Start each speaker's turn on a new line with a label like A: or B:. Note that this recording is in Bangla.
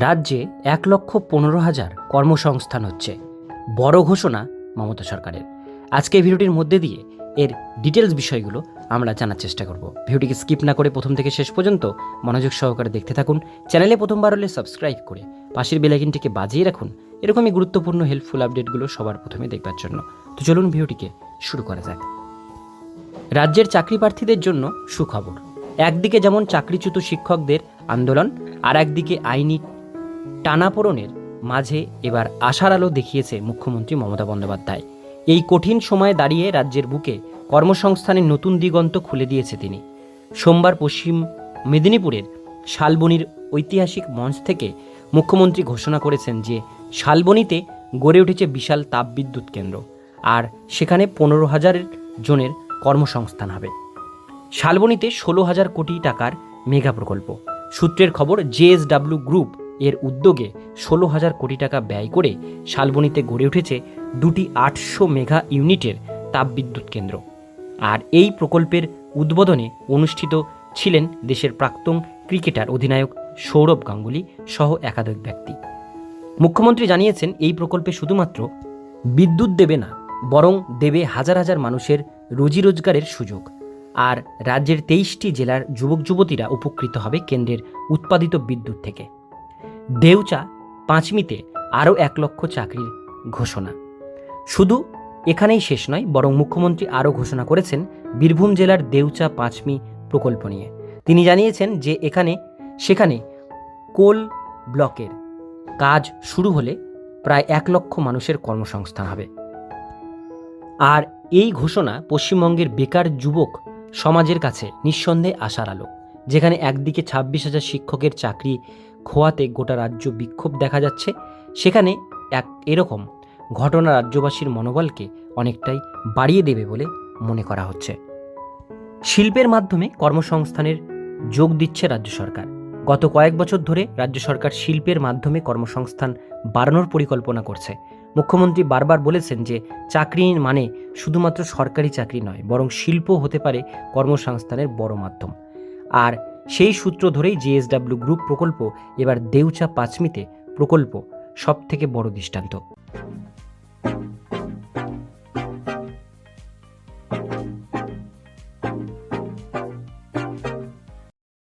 A: রাজ্যে এক লক্ষ পনেরো হাজার কর্মসংস্থান হচ্ছে। বড় ঘোষণা মমতা সরকারের। আজকে ভিডিওটির মধ্যে দিয়ে এর ডিটেলস বিষয়গুলো আমরা জানার চেষ্টা করব। ভিডিওটিকে স্কিপ না করে প্রথম থেকে শেষ পর্যন্ত মনোযোগ সহকারে দেখতে থাকুন। চ্যানেলে প্রথমবার হলে সাবস্ক্রাইব করে পাশের বেলাইকিনটিকে বাজিয়ে রাখুন। এরকমই গুরুত্বপূর্ণ হেল্পফুল আপডেটগুলো সবার প্রথমে দেখবার জন্য। তো চলুন ভিডিওটিকে শুরু করা যাক। রাজ্যের চাকরি প্রার্থীদের জন্য সুখবর। একদিকে যেমন চাকরিচ্যুত শিক্ষকদের আন্দোলন আর একদিকে আইনি টানাপোড়নের মাঝে এবার আশার আলো দেখিয়েছে মুখ্যমন্ত্রী মমতা বন্দ্যোপাধ্যায়। এই কঠিন সময়ে দাঁড়িয়ে রাজ্যের বুকে কর্মসংস্থানের নতুন দিগন্ত খুলে দিয়েছে তিনি। সোমবার পশ্চিম মেদিনীপুরের শালবনির ঐতিহাসিক মঞ্চ থেকে মুখ্যমন্ত্রী ঘোষণা করেছেন যে শালবনিতে গড়ে উঠেছে বিশাল তাপবিদ্যুৎ কেন্দ্র আর সেখানে পনেরো হাজারের জনের কর্মসংস্থান হবে। শালবনিতে ষোলো হাজার কোটি টাকার মেগা প্রকল্প। সূত্রের খবর জেএসডাব্লিউ গ্রুপ এর উদ্যোগে ষোলো হাজার কোটি টাকা ব্যয় করে শালবনিতে গড়ে উঠেছে দুটি আটশো মেগা ইউনিটের তাপবিদ্যুৎ কেন্দ্র। আর এই প্রকল্পের উদ্বোধনে অনুষ্ঠিত ছিলেন দেশের প্রাক্তন ক্রিকেটার অধিনায়ক সৌরভ গাঙ্গুলি সহ একাধিক ব্যক্তি। মুখ্যমন্ত্রী জানিয়েছেন, এই প্রকল্পে শুধুমাত্র বিদ্যুৎ দেবে না, বরং দেবে হাজার হাজার মানুষের রুজি রোজগারের সুযোগ। আর রাজ্যের তেইশটি জেলার যুবক যুবতীরা উপকৃত হবে কেন্দ্রের উৎপাদিত বিদ্যুৎ থেকে। দেউচা পাঁচমিতে আরও এক লক্ষ চাকরির ঘোষণা। শুধু এখানেই শেষ নয়, বরং মুখ্যমন্ত্রী আরও ঘোষণা করেছেন বীরভূম জেলার দেউচা পাঁচমি প্রকল্প নিয়ে। তিনি জানিয়েছেন যে এখানে, সেখানে কোল ব্লকের কাজ শুরু হলে প্রায় এক লক্ষ মানুষের কর্মসংস্থান হবে। আর এই ঘোষণা পশ্চিমবঙ্গের বেকার যুবক সমাজের কাছে নিঃসন্দেহে আশার আলো, যেখানে একদিকে ছাব্বিশ হাজার শিক্ষকের চাকরি খোয়াতে গোটা রাজ্য বিক্ষোভ দেখা যাচ্ছে। সেখানে এক এরকম ঘটনা রাজ্যবাসীর মনোবলকে অনেকটাই বাড়িয়ে দেবে বলে মনে করা হচ্ছে। শিল্পের মাধ্যমে কর্মসংস্থানের যোগ দিচ্ছে রাজ্য সরকার। গত কয়েক বছর ধরে রাজ্য সরকার শিল্পের মাধ্যমে কর্মসংস্থান বাড়ানোর পরিকল্পনা করছে। মুখ্যমন্ত্রী বারবার বলেছেন যে চাকরি মানে শুধুমাত্র সরকারি চাকরি নয়, বরং শিল্প হতে পারে কর্মসংস্থানের বড় মাধ্যম। আর সেই সূত্র ধরেই জেএসডাব্লিউ গ্রুপ প্রকল্প এবার দেউচা পাঁচমিতে প্রকল্প সব থেকে বড় দৃষ্টান্ত।